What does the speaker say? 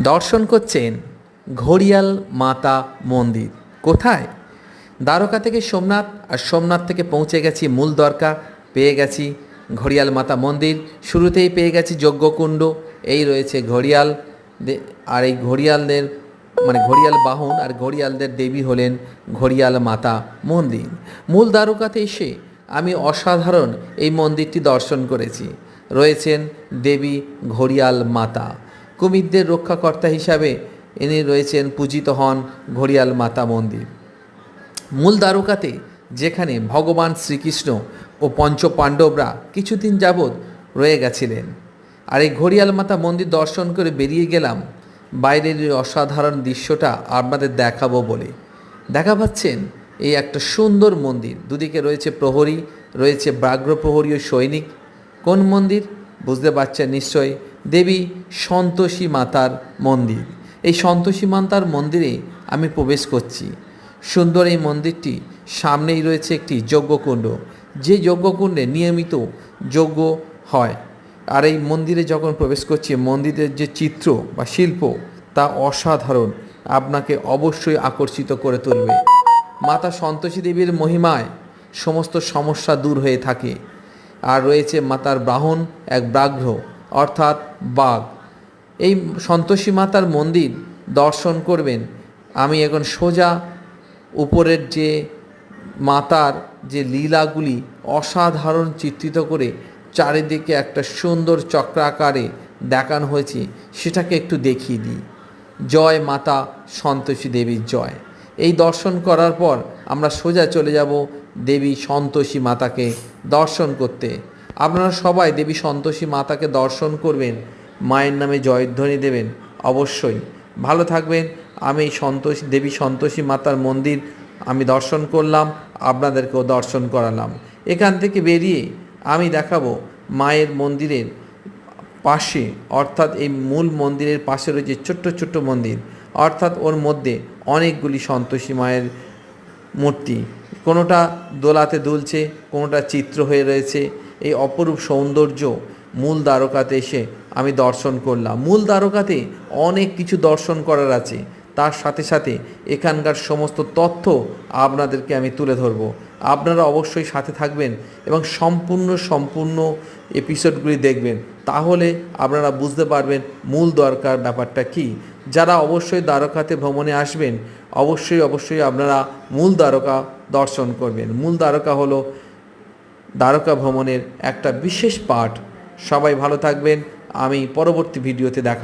দর্শন করছেন ঘড়িয়াল মাতা মন্দির। কোথায়? দ্বারকা থেকে সোমনাথ আর সোমনাথ থেকে পৌঁছে গেছি মূল দ্বারকা। পেয়ে গেছি ঘড়িয়াল মাতা মন্দির। শুরুতেই পেয়ে গেছি যজ্ঞকুণ্ড। এই রয়েছে ঘড়িয়াল আর এই ঘড়িয়ালদের মানে ঘড়িয়াল বাহন আর ঘড়িয়ালদের দেবী হলেন ঘড়িয়াল মাতা মন্দির। মূল দ্বারকাতে এসে আমি অসাধারণ এই মন্দিরটি দর্শন করেছি। রয়েছেন দেবী ঘড়িয়াল মাতা। কুমিরদের রক্ষাকর্তা হিসাবে ইনি রয়েছেন পূজিত হন ঘড়িয়াল মাতা মন্দির। মূল দ্বারকাতে যেখানে ভগবান শ্রীকৃষ্ণ ও পঞ্চ পাণ্ডবরা কিছুদিন যাবৎ রয়ে গেছিলেন। আর এই ঘড়িয়াল মাতা মন্দির দর্শন করে বেরিয়ে গেলাম। বাইরের এই অসাধারণ দৃশ্যটা আপনাদের দেখাবো বলে। দেখা পাচ্ছেন এই একটা সুন্দর মন্দির। দুদিকে রয়েছে প্রহরী, রয়েছে ব্যাঘ্র প্রহরী ও সৈনিক। কোন মন্দির? বুঝতে পারছেন নিশ্চয়ই দেবী সন্তোষী মাতার মন্দির। এই সন্তোষী মাতার মন্দিরে আমি প্রবেশ করছি। সুন্দর এই মন্দিরটি সামনেই রয়েছে একটি যজ্ঞকুণ্ড। যে যজ্ঞকুণ্ডে নিয়মিত যজ্ঞ হয়, আর এই মন্দিরে যখন প্রবেশ করছি, মন্দিরের যে চিত্র বা শিল্প, তা অসাধারণ, আপনাকে অবশ্যই আকর্ষিত করে তুলবে। মাতা সন্তোষী দেবীর মহিমায় সমস্ত সমস্যা দূর হয়ে থাকে। আর রয়েছে মাতার ব্রাহ্মণ এক ব্যাঘ্র অর্থাৎ বাঘ। এই সন্তোষী মাতার মন্দির দর্শন করবেন। আমি এখন সোজা উপরের যে মাতার যে লীলাগুলি অসাধারণ চিত্রিত করে চারিদিকে একটা সুন্দর চক্রাকারে দেখানো হয়েছে, সেটাকে একটু দেখিয়ে দিই। জয় মাতা সন্তোষী দেবীর জয়। এই দর্শন করার পর আমরা সোজা চলে যাব দেবী সন্তোষী মাতাকে দর্শন করতে। আপনারা সবাই দেবী সন্তোষী মাতাকে দর্শন করবেন, মায়ের নামে জয়ধ্বনি দেবেন, অবশ্যই। ভালো থাকবেন, আমি সন্তোষ, দেবী সন্তোষী মাতার মন্দির আমি দর্শন করলাম, আপনাদেরকেও দর্শন করালাম। এখান থেকে বেরিয়ে আমি দেখাবো মায়ের মন্দিরের পাশে, অর্থাৎ এই মূল মন্দিরের পাশে রয়েছে ছোট্ট ছোট্ট মন্দির, অর্থাৎ ওর মধ্যে অনেকগুলি সন্তোষী মায়ের মূর্তি। কোনোটা দোলাতে দুলছে, কোনোটা চিত্র হয়ে রয়েছে এই অপরূপ সৌন্দর্য মূল দ্বারকাতে এসে আমি দর্শন করলাম। মূল দ্বারকাতে অনেক কিছু দর্শন করার আছে। তার সাথে সাথে এখানকার সমস্ত তথ্য আপনাদেরকে আমি তুলে ধরব। আপনারা অবশ্যই সাথে থাকবেন এবং সম্পূর্ণ সম্পূর্ণ এপিসোডগুলি দেখবেন। তাহলে আপনারা বুঝতে পারবেন মূল দরকার ব্যাপারটা কি। যারা অবশ্যই দ্বারকাতে ভ্রমণে আসবেন, অবশ্যই অবশ্যই আপনারা মূল দ্বারকা দর্শন করবেন। মূল দ্বারকা হলো দ্বারকা ভ্রমণের একটা বিশেষ পাঠ। সবাই ভালো থাকবেন। আমি পরবর্তী ভিডিওতে দেখাবো।